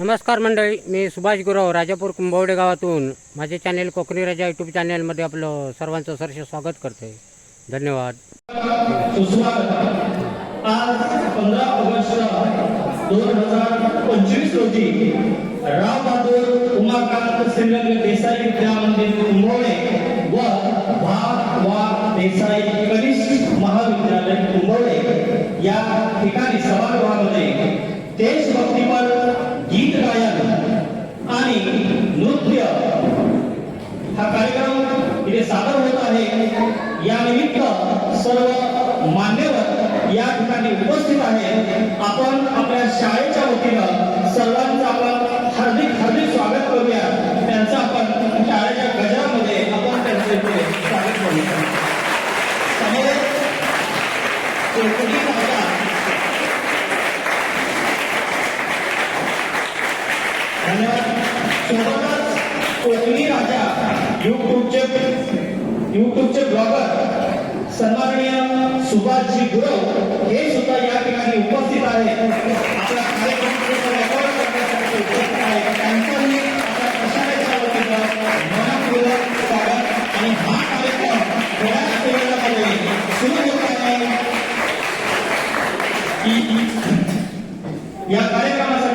नमस्कार मंडळी मी सुभाष गुरव राजापूर कुंभवडे गावातून. माझे चॅनेल कोकणी राजा यूट्यूब चॅनेलमध्ये आपलं सर्वांचं सरस स्वागत करते. धन्यवाद. आज पंधरा ऑगस्ट दोन हजार पंचवीस रोजी राव बहादूर उमाकांत श्रीरंग देसाई विद्या मंदिर कुंभवणे व भा वा देसाई कनिष्ठ महाविद्यालय कुंभवणे या ठिकाणी सभागृहामध्ये देशभक्तीपर गीत गायन आणि नृत्य हा कार्यक्रम इथे सादर होत आहे. या निमित्त सर्व मान्यवर या ठिकाणी उपस्थित आहे आपण आपल्या शाळेच्या वतीनं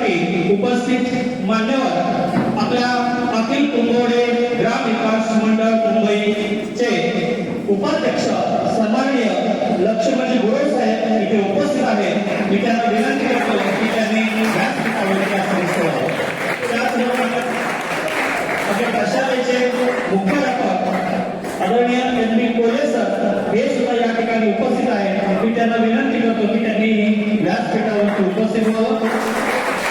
कार्यक्रमासाठी उपस्थित मान्यवर आपल्या अखिल कुंभोडे ग्राम विकास मंडळ मुंबईचे उपाध्यक्ष सन्माननीय लक्ष्मणजी गोळे साहेब इथे उपस्थित आहेत. मी त्यांना विनंती करतो की त्यांनी व्यासपीठावरती आसन ठेवावं. त्याचबरोबर प्रशालेचे मुख्याध्यापक आदरणीय एन बी कोले सर हे सुद्धा या ठिकाणी उपस्थित आहेत. मी त्यांना विनंती करतो की त्यांनी व्यासपीठावरती उपस्थित व्हावं.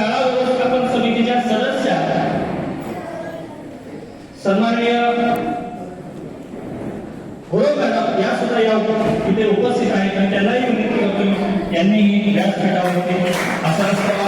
शाळा व्यवस्थापन समितीच्या सदस्य सन्माननीय गुरव मॅडम या सुद्धा या इथे उपस्थित आहेत आणि त्यांनाही विनंती करतो की यांनी व्यासपीठावरती आसनस्थ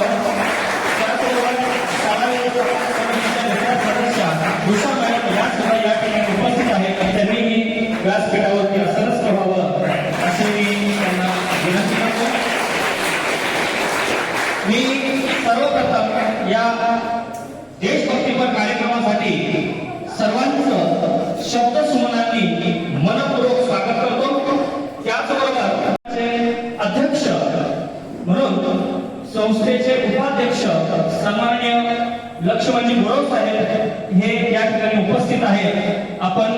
लक्ष्मणजी गुरव साहेब हे या ठिकाणी उपस्थित आहेत. आपण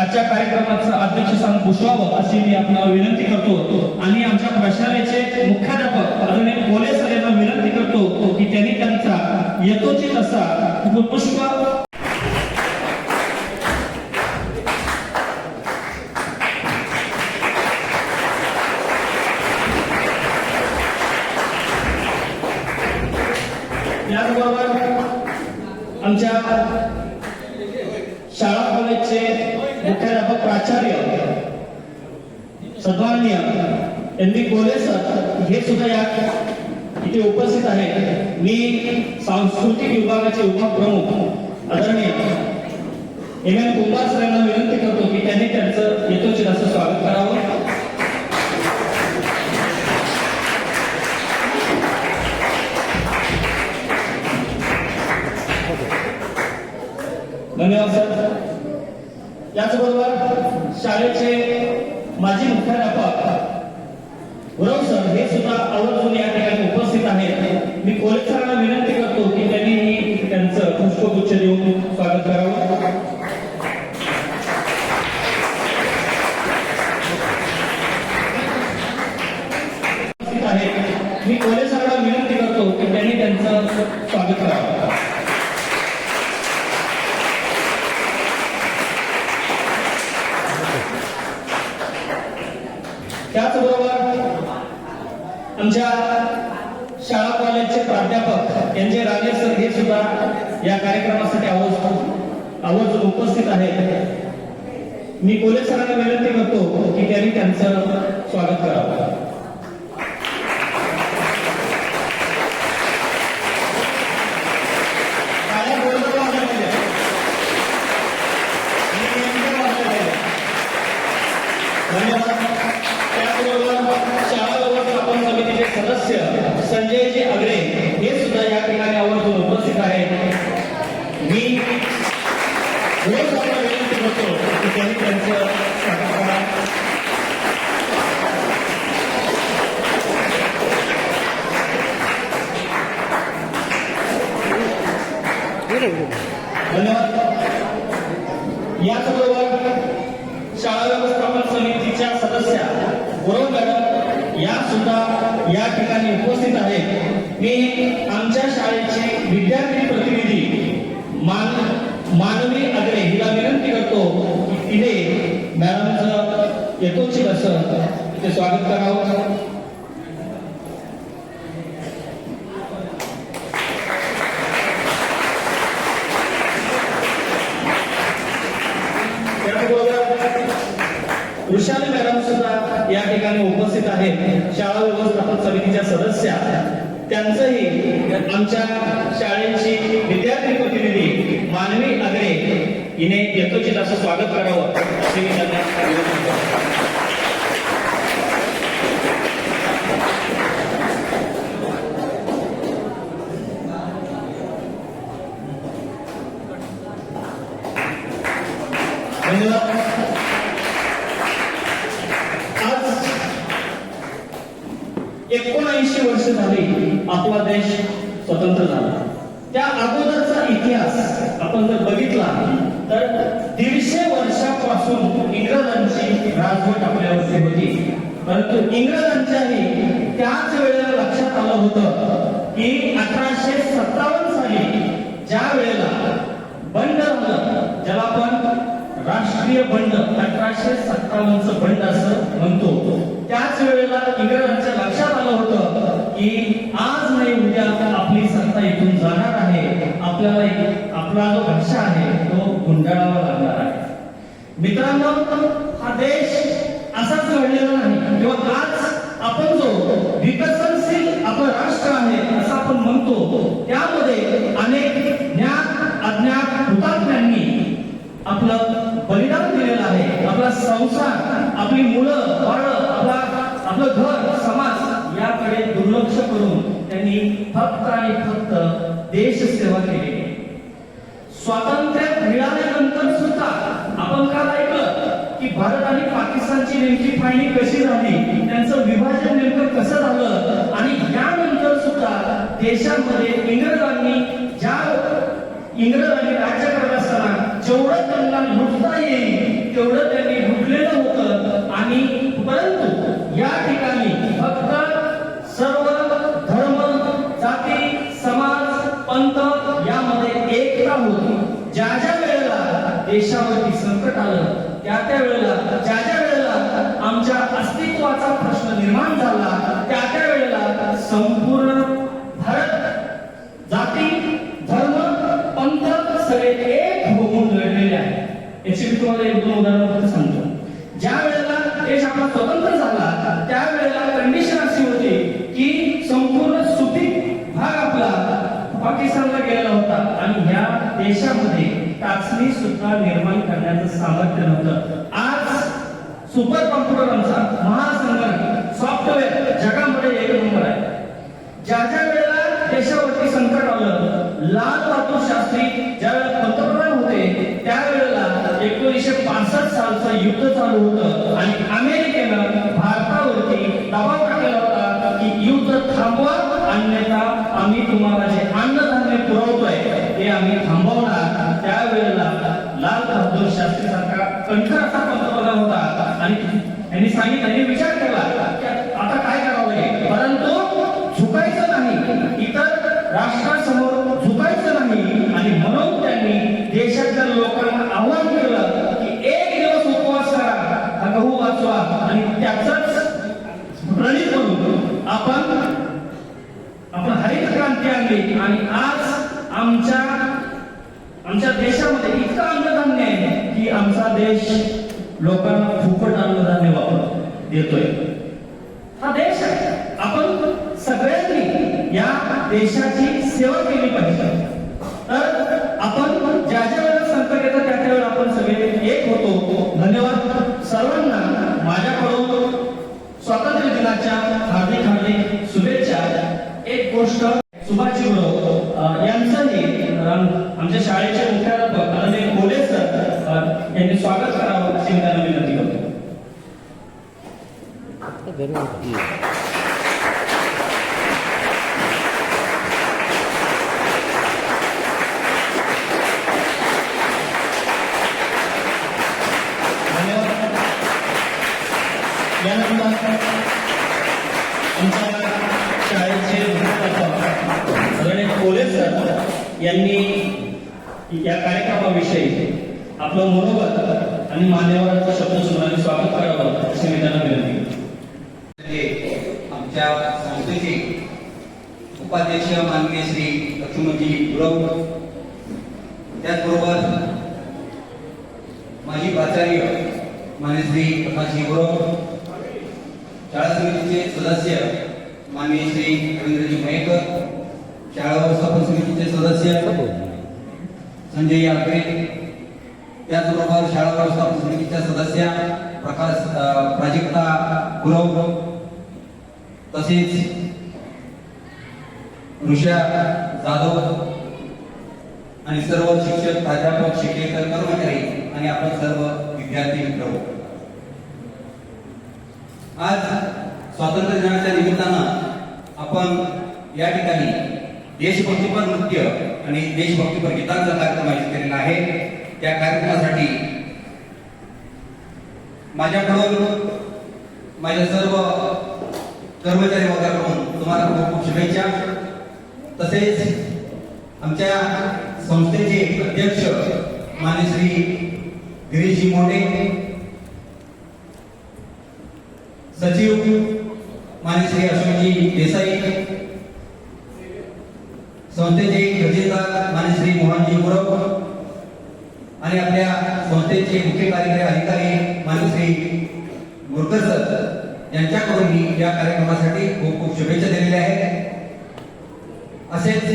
आजच्या कार्यक्रमाचं अध्यक्षस्थान पुष्पावं अशी मी आपल्याला विनंती करतो. आणि आमच्या प्रशालेचे मुख्याध्यापक आदरणीय कोले सर यांना विनंती करतो की त्यांनी त्यांचा यथोचित असा पुष्प याचबरोबर आमच्या शाळा कॉलेजचे मुख्याध्यापक प्राचार्य सन्माननीय एन बी कोले सर हे सुद्धा या इथे उपस्थित आहे मी सांस्कृतिक विभागाचे उपप्रमुख आदरणीय एम एन कुंभार सरांना विनंती करतो की त्यांनी त्यांचं यथोचित असं स्वागत करावं. धन्यवाद सर. याचबरोबर शाळेचे माजी मुख्याध्यापक गुरव सर हे सुद्धा आवर्जून या मी पोलीस विनंती करतो की त्यांनी त्यांचं पुष्पगुच्छ देऊन स्वागत करावं. कार्यक्रमासाठी आवाज आवाज उपस्थित आहेत मी कोले सरांना विनंती करतो की त्यांनी त्यांचं स्वागत करावं टाळ्या जोरदार वाजल्या पाहिजेत. आणि नेमक्या वाजल्या पाहिजेत. धन्यवाद त्याचबरोबर शाळा व्यवस्थापन समितीचे सदस्य संजयजी अग्रे हे सुद्धा या ठिकाणी आवर्जून उपस्थित आहेत मी रोज आपल्याला विनंती करतो की त्यांनी त्यांचं स्वागत करा धन्यवाद याचबरोबर शाळा व्यवस्थापन समितीच्या सदस्या गुरव मॅडम या सुद्धा या ठिकाणी उपस्थित आहेत मी आमच्या शाळेचे विद्यार्थी प्रतिनिधी मान मानवी अग्रे हिला विनंती करतो की तिने मॅडमचं यथोचित असं ते स्वागत करावं त्याचबरोबर वृषाली मॅडम सुद्धा या ठिकाणी उपस्थित आहेत शाळा व्यवस्थापन समितीच्या सदस्या. त्यांचंही आमच्या शाळेची विद्यार्थी प्रतिनिधी मानवी आग्रे हिने यथोचित असं स्वागत करावं. असे मी त्यांना वर्ष झाली आपला देश स्वतंत्र झाला. त्या अगोदरचा इतिहास आपण जर बघितला तर दीडशे वर्षापासून इंग्रजांची राजवट आपल्यावरती होती. परंतु इंग्रजांच्याही त्याच वेळेला लक्षात आलं होतं की अठराशे सत्तावन्न साली ज्या वेळेला बंड झालं ज्याला आपण राष्ट्रीय बंड अठराशे सत्तावन्नचं बंड असं म्हणतो त्याच वेळेला इंग्रजांच्या की आज नाही उद्या आपली सत्ता इथून जाणार आहे. आपल्याला आपला जो भाषा आहे तो गुंडाळावा लागणार आहे. मित्रांनो हा देश असाच घडलेला नाही. किंवा आज आपण जो विकसनशील आपण राष्ट्र आहे असं आपण म्हणतो त्यामध्ये अनेक ज्ञात अज्ञात हुतात्म्यांनी आपलं बलिदान दिलेलं आहे. आपला संसार आपली मुलं बाळ आपला आपलं घर समाज याकडे दुर्लक्ष करून त्यांनी फक्त आणि फक्त देशसेवा स्वातंत्र्य मिळाल्यानंतर सुद्धा आपण काल ऐकलं की भारत आणि पाकिस्तानची नेमकी फाळणी कशी झाली त्यांचं विभाजन नेमकं कसं झालं आणि यानंतर सुद्धा देशामध्ये इंग्रजांनी ज्या इंग्रजांनी राज्य करत असताना जेवढं त्यांना लुटता येईल तेवढं त्यांनी लुटलेलं होतं. आणि परंतु या ठिकाणी फक्त ज्या ज्या वेळेला देशावरती संकट आलं त्या त्या वेळेला ज्या ज्या वेळेला आमच्या अस्तित्वाचा प्रश्न निर्माण झाला त्या त्या वेळेला संपूर्ण भारत जाती धर्म पंथ सगळे एक होऊन लढलेले आहेत. याची मी तुम्हाला एक दोन उदाहरण फक्त सांगतो. ज्या वेळेला देश आपला स्वतंत्र झाला त्यावेळेला कंडिशन अशी होती की संपूर्ण सुपीक भाग आपला पाकिस्तानला गेला. नव्हता आणि ह्या देशामध्ये चाचणी सुद्धा निर्माण करण्याचं सामर्थ्य नव्हतं. आज सुपर कॉम्प्युटर आमचा महासंगणक सॉफ्टवेअर जगामध्ये एक नंबर आहे. ज्या ज्या वेळेला देशावरती संकट आलं लाल बहादूर शास्त्री ज्या पंतप्रधान होते त्यावेळेला एकोणीसशे पासष्ट सालचं युद्ध चालू होतं. आणि अमेरिकेनं भारतावरती दबाव टाकला होता की युद्ध थांबवा अन्यथा आम्ही तुम्हाला जे अन्नधान्य पुरवतोय ते आम्ही थांबवणार. त्यावेळेला लाल बहादूर शास्त्री सारखा कणखर असा पंतप्रधान होता. आणि त्यांनी सांगितलं विचार केला आता काय करावं परंतु झुकायचं नाही. इतर राष्ट्रासमोर झुकायचं नाही. आणि म्हणून त्यांनी देशातल्या लोकांना आव्हान केलं की एक दिवस उपवास करा. हा गहू वाचवा. आणि त्याचाच प्रणित करून आपण केली आणि आज आमच्या आमच्या देशामध्ये इतकं अन्नधान्य आहे की आमचा देश लोकांना फुकट अन्नधान्य वापर देतोय. हा देश आहे. आपण सगळ्यांनी या देशाची सेवा केली पाहिजे. तर आपण ज्या ज्या वेळेला संकट येतं त्या त्या आपण सगळे एक होतो. धन्यवाद सर्वांना. माझ्याकडून स्वातंत्र्य दिनाच्या हार्दिक हार्दिक शुभेच्छा. एक गोष्ट सुभाषजी गुरव अ, यांचंही आम- आमच्या शाळेचे मुख्याध्यापक आदरणीय कोले सर अ, यांनी स्वागत करावं अशी मी त्यांना विनंती करतो धन्यवाद यानंतर आमच्या शाळेचे मुख्याध्यापक आदरणीय कोले सर यांनी या कार्यक्रमाविषयी आपलं मनोगत आणि मान्यवरांचा शब्द सुनाने स्वागत करावं अशी मी त्यांना विनंती म्हणजे आमच्या संस्थेचे उपाध्यक्ष माननीय श्री लक्ष्मणजी गुरव. त्याचबरोबर माजी प्राचार्य मान्य श्री प्रकाशजी गुरव. शाळा समितीचे सदस्य माननीय श्री रवींद्रजी मयेकर. शाळा व्यवस्थापन समितीचे सदस्य संजय यात्रे त्याचबरोबर शाळा व्यवस्थापन समितीच्या सदस्या प्रकाश प्राजक्ता गुरव तसेच ऋषा जाधव आणि सर्व शिक्षक प्राध्यापक शिक्षकेतर कर्मचारी आणि आपण सर्व विद्यार्थी मित्र. आज स्वातंत्र्य दिनाच्या निमित्तानं आपण या ठिकाणी देशभक्तीपर नृत्य आणि देशभक्तीपर गीतांचा कार्यक्रम आयोजित केलेला आहे. त्या कार्यक्रमासाठी माझ्याकडून माझ्या सर्व कर्मचारी वर्गाकडून तुम्हाला खूप खूप शुभेच्छा. तसेच आमच्या संस्थेचे अध्यक्ष मान्य श्री गिरीशजी मोठे सचिव मान्य श्री अशोकजी देसाई संस्थेचे खजिनदार माने श्री मोहनजी गुरव आणि आपल्या संस्थेचे मुख्य कार्यकारी अधिकारी माने श्री मुरकर सर यांच्याकडूनही या कार्यक्रमासाठी खूप खूप शुभेच्छा दिलेल्या आहेत. असेच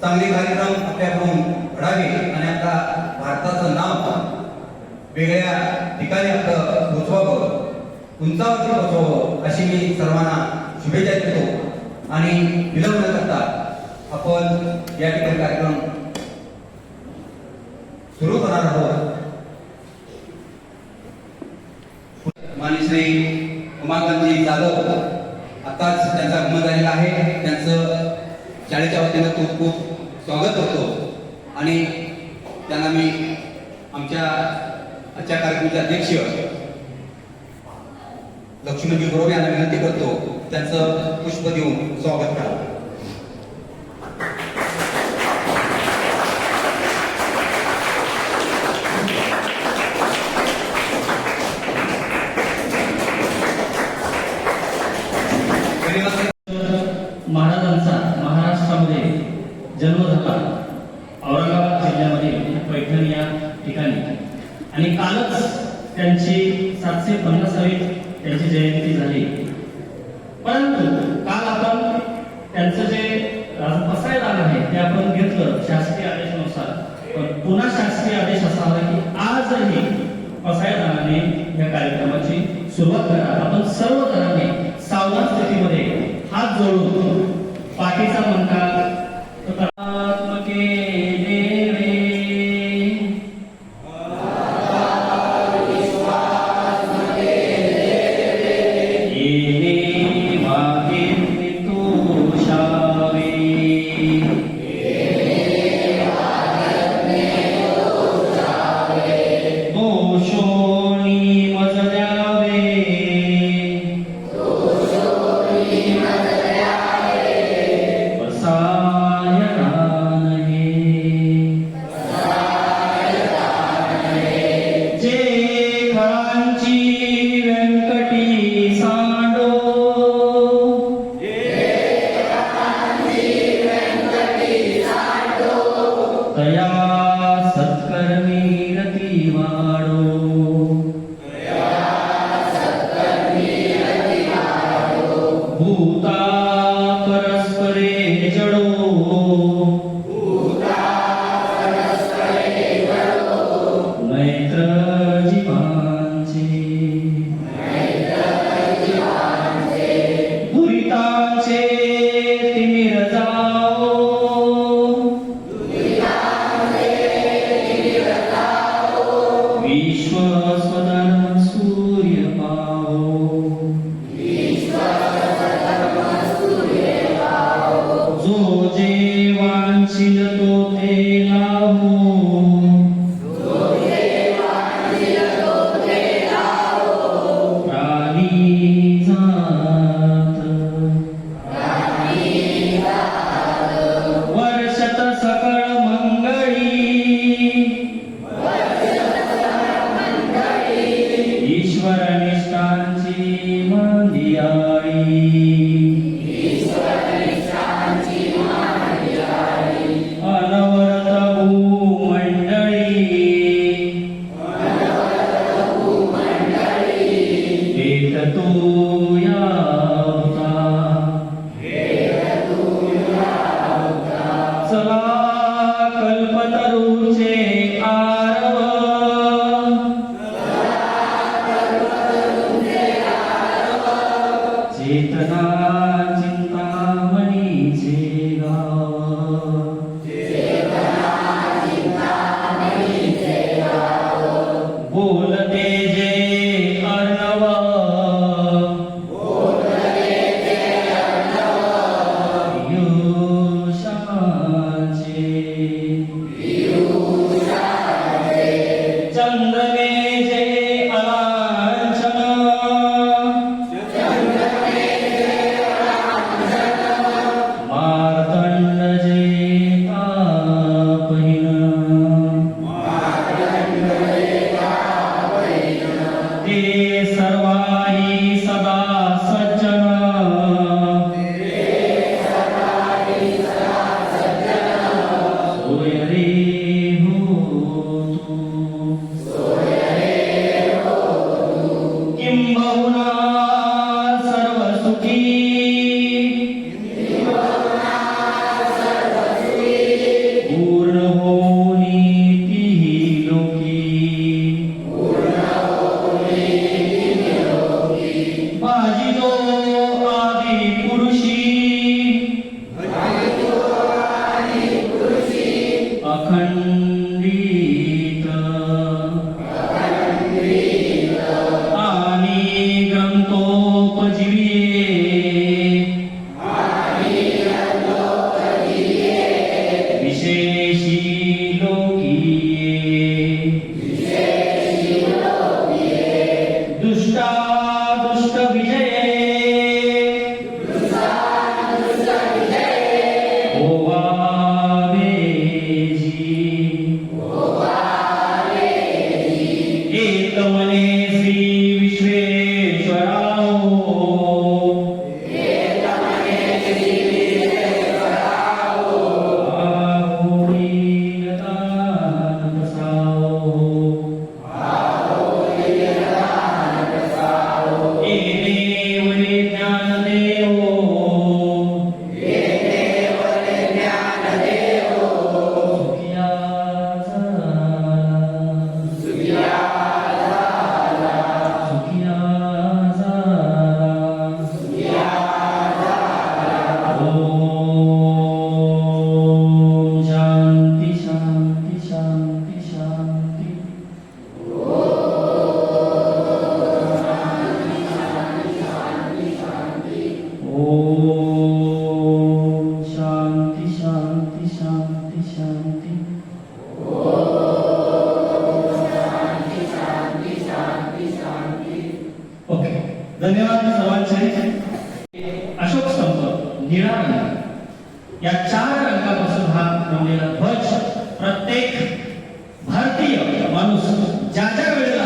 चांगले कार्यक्रम आपल्याकडून घडावे आणि आपला भारताचं नाव वेगळ्या ठिकाणी आपलं पोचवावं उंचावरती पोचवावं अशी मी सर्वांना शुभेच्छा देतो. आणि विलंब आपण या ठिकाणी कार्यक्रम सुरू करणार आहोत. माननीय श्री उमाकांतजी जाधव आताच त्यांचा आगमन झालेला आहे. त्यांचं शाळेच्या वतीनं खूप खूप स्वागत करतो. आणि त्यांना मी आमच्या आजच्या कार्यक्रमाचे अध्यक्ष लक्ष्मणजी गुरव यांना विनंती करतो. त्यांचं पुष्प देऊन स्वागत करावं. आणि कालच त्यांची सातशे पन्नासावी त्यांची जयंती झाली. परंतु काल आपण त्यांचं जे पसायदान आहे ते आपण घेतलं. शासकीय Amém. चेतना सर्वाणि धन्यवाद सर्वांचे अशोक स्तंभ निळा रंग. या चार अंकापासून हा रंगलेला ध्वज प्रत्येक भारतीय माणूस ज्या ज्या वेळेला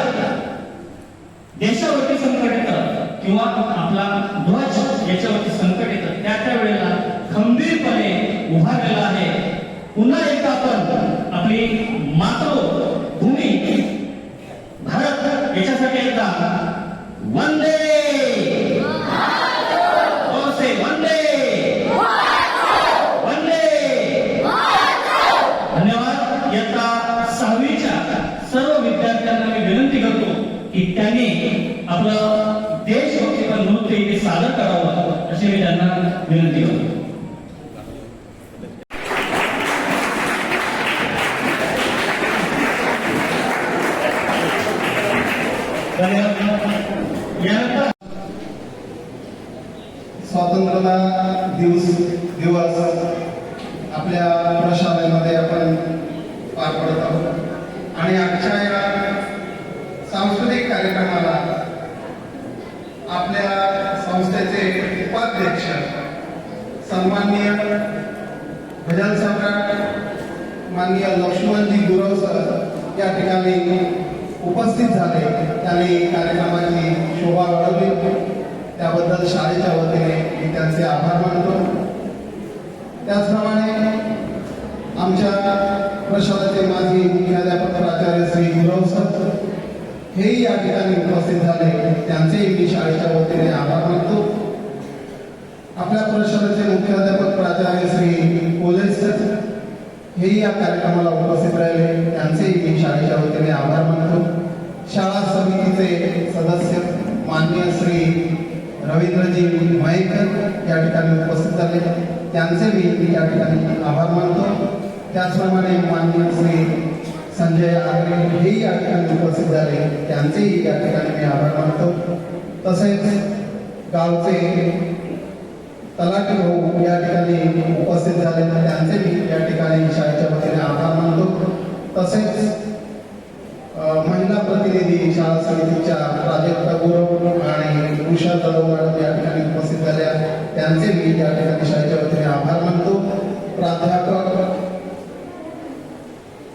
की त्यांनी आपलं देशभक्तीपर नृत्य इथे सादर करावं अशी मी त्यांना विनंती करतो. स्वातंत्र्यता दिवस दिवस आपल्या प्रशालेमध्ये आपण पार पडत आहोत आणि आजच्या या सांस्कृतिक कार्यक्रमाला आपल्या संस्थेचे उपाध्यक्ष सन्माननीय भजन सम्राट माननीय लक्ष्मणजी गुरव सर या ठिकाणी उपस्थित झाले. त्यांनी कार्यक्रमाची शोभा वाढवली. त्याबद्दल शाळेच्या वतीने मी त्यांचे आभार मानतो. त्याचप्रमाणे आमच्या प्रशालेचे माजी मुख्याध्यापक प्राचार्य श्री गुरव सर हेही या ठिकाणी उपस्थित झाले. त्यांचेही मी शाळेच्या वतीने आभार मानतो. आपल्या परिषदेचे मुख्याध्यापक प्राचार्य श्री कोले सर हेही या कार्यक्रमाला उपस्थित राहिले. त्यांचेही मी शाळेच्या वतीने आभार मानतो. शाळा समितीचे सदस्य माननीय श्री रवींद्रजी मयेकर या ठिकाणी उपस्थित झाले. त्यांचे मी या ठिकाणी आभार मानतो. त्याचप्रमाणे माननीय श्री संजय आगरे हेही या ठिकाणी उपस्थित झाले. त्यांचेही या ठिकाणी मी आभार मानतो. तसेच गावचे तलाठी भाऊ या ठिकाणी उपस्थित झाले. त्यांचे मी या ठिकाणी शाळेच्या वतीने आभार मानतो. तसेच प्रतिनिधी शाळा समितीच्या प्राजक्ता गौरव आणि उषा जाधव मॅडम या ठिकाणी उपस्थित झाल्या. त्यांचे मी या ठिकाणी शाळेच्या वतीने आभार मानतो. प्राध्यापक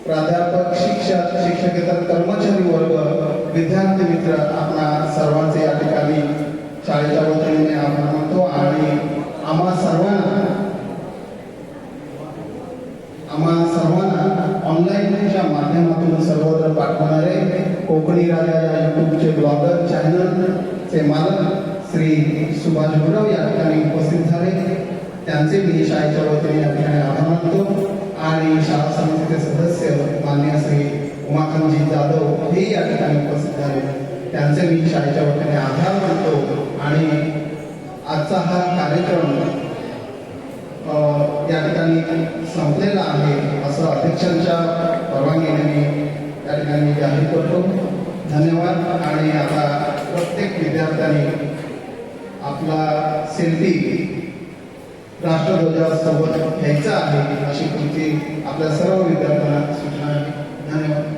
प्राध्यापक शिक्षक शिक्षकेतर कर्मचारी वर्ग विद्यार्थी मित्र आपणा सर्वांचे या ठिकाणी शाळेच्या वतीने आभार मानतो. आणि आम्हा सर्वांना आम्हा सर्वांना ऑनलाईनच्या माध्यमातून सर्वत्र पाठवणारे कोकणी राजा या युट्यूबचे ब्लॉगर चॅनलचे मालक श्री सुभाष गुरव या ठिकाणी उपस्थित झाले. त्यांचे मी शाळेच्या वतीने या ठिकाणी आभार मानतो. आणि शाळा समितीचे सदस्य मान्य श्री उमाकांतजी जाधव हे या ठिकाणी उपस्थित झाले. त्यांचे मी शाळेच्या वतीने आभार मानतो. आणि आजचा हा कार्यक्रम या ठिकाणी संपलेला आहे. असं अध्यक्षांच्या परवानगीने मी त्या ठिकाणी जाहीर करतो धन्यवाद. आणि आता प्रत्येक विद्यार्थ्याने आपला सेल्फी राष्ट्रध्वजासोबत घ्यायचा आहे अशी तुमची आपल्या सर्व विद्यार्थ्यांना सूचना आहे. धन्यवाद.